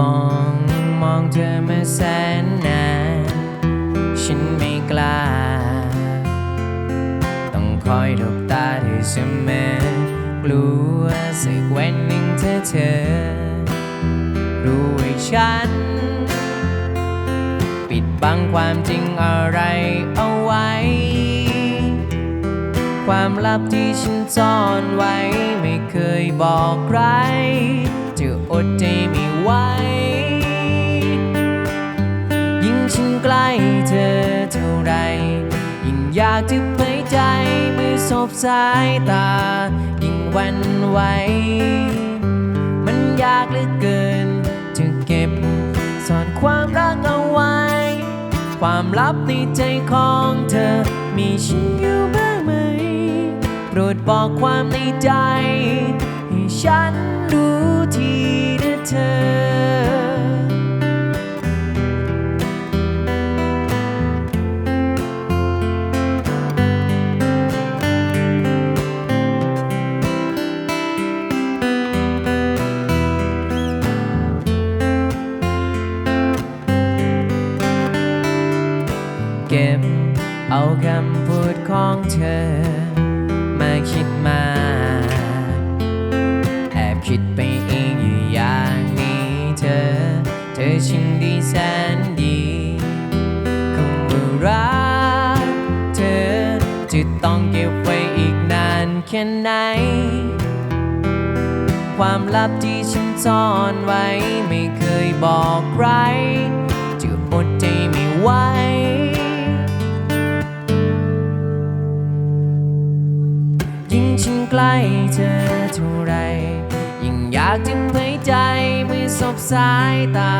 มองมองเธอมาแสนนานฉันไม่กล้า ต้องคอยดบตาเธอเสมอกลัวสักวันหนึ่งเธอเธอ รู้ว่าฉัน ปิดบังความจริงอะไรเอาไว้ ความลับที่ฉันซ่อนไว้ไม่เคยบอกใครจะอดใจไม่ ไหวยิ่งฉันใกล้เธอเท่าไร ยิ่งอยากจะเผยใจเมื่อสบสายตา ยิ่งหวันไหว มันยากเหลือเกิน จะเก็บซ่อนความรักเอาไว้ ความลับในใจของเธอมีฉันอยู่บ้างไหมโปรดบอกความในใจ ให้ฉันรู้ทีนะเธอ เอาคำพูดของเธอ มาคิดมา แอบคิดไปเองอยู่อย่างนี้เธอ เธอชิงดีแสนดีคำว่ารักเธอจะต้องเก็บไว้อีกนานแค่ไหน ความลับที่ฉันซ่อนไว้ ไม่เคยบอกใครจะอดใจไม่ไหว เธอเท่าไร ยิ่งอยากจะเผยใจเมื่อสบสายตา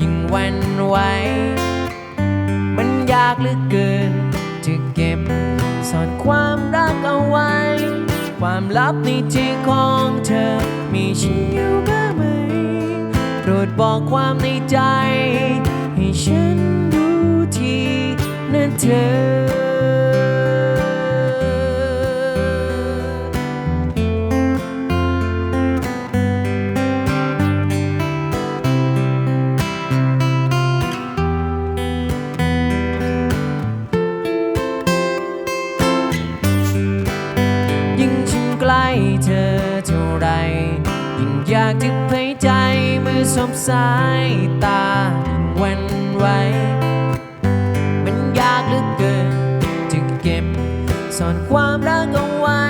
ยิ่งวันไหว มันยากเหลือเกิน จะเก็บซ่อนความรักเอาไว้ ความลับในใจของเธอ มีฉันอยู่บ้างไหมโปรดบอกความในใจ ให้ฉันรู้ทีนะเธอ ยิ่งอยากจะเผยใจเมื่อสบสายตายิ่งหวันไหวมันยากเหลือเกินจะเก็บซ่อนความรักเอาไว้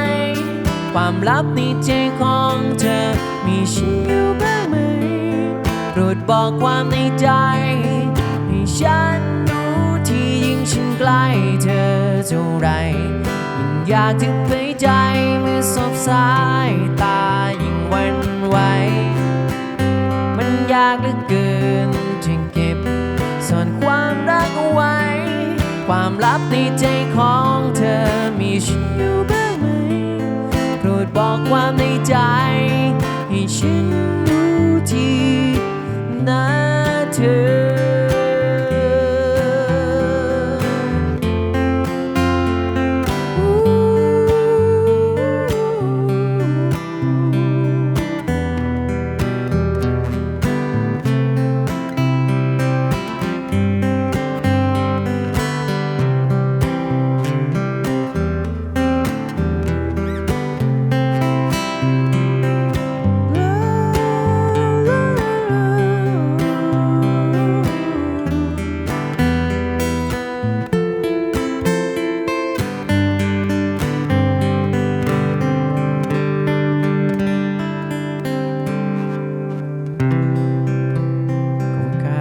ความลับในใจของเธอมีฉันอยู่บ้างไหมโปรดบอกความในใจ ให้ฉันรู้ที่ยิ่งฉันใกล้เธอเท่าไร ยิ่งอยากจะเผยใจเมื่อสบสายตาากเหลือเกินจึงเก็บซ่อนความรักเอาไว้ ความลับในใจของเธอมีฉันอยู่บ้างไหม โปรดบอกความในใจ ให้ฉันรู้ทีนะเธอ